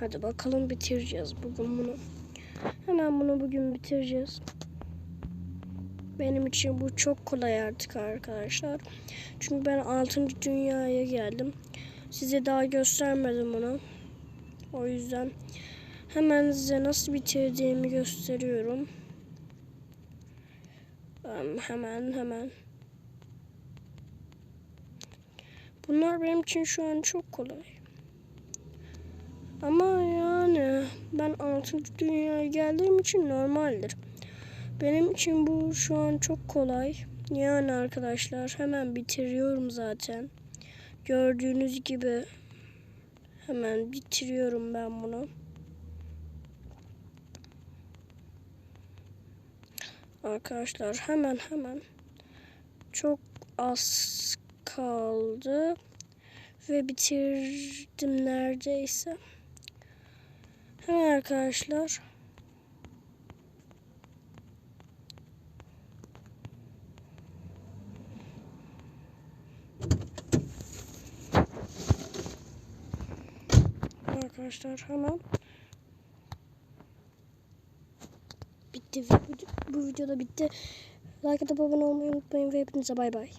Hadi bakalım bitireceğiz bugün bunu. Hemen bunu bugün bitireceğiz. Benim için bu çok kolay artık arkadaşlar. Çünkü ben 6. dünyaya geldim. Size daha göstermedim bunu. O yüzden hemen size nasıl bitirdiğimi gösteriyorum. Em, Hemen hemen. Bunlar benim için şu an çok kolay. Ama yani ben 6. dünyaya geldiğim için normaldir. Benim için bu şu an çok kolay. Yani arkadaşlar hemen bitiriyorum zaten. Gördüğünüz gibi hemen bitiriyorum ben bunu. Arkadaşlar hemen hemen çok az kaldı ve bitirdim neredeyse. Hemen arkadaşlar Arkadaşlar hemen bitti. Bu videoda bitti. Like atıp abone olmayı unutmayın ve hepinize bay bay.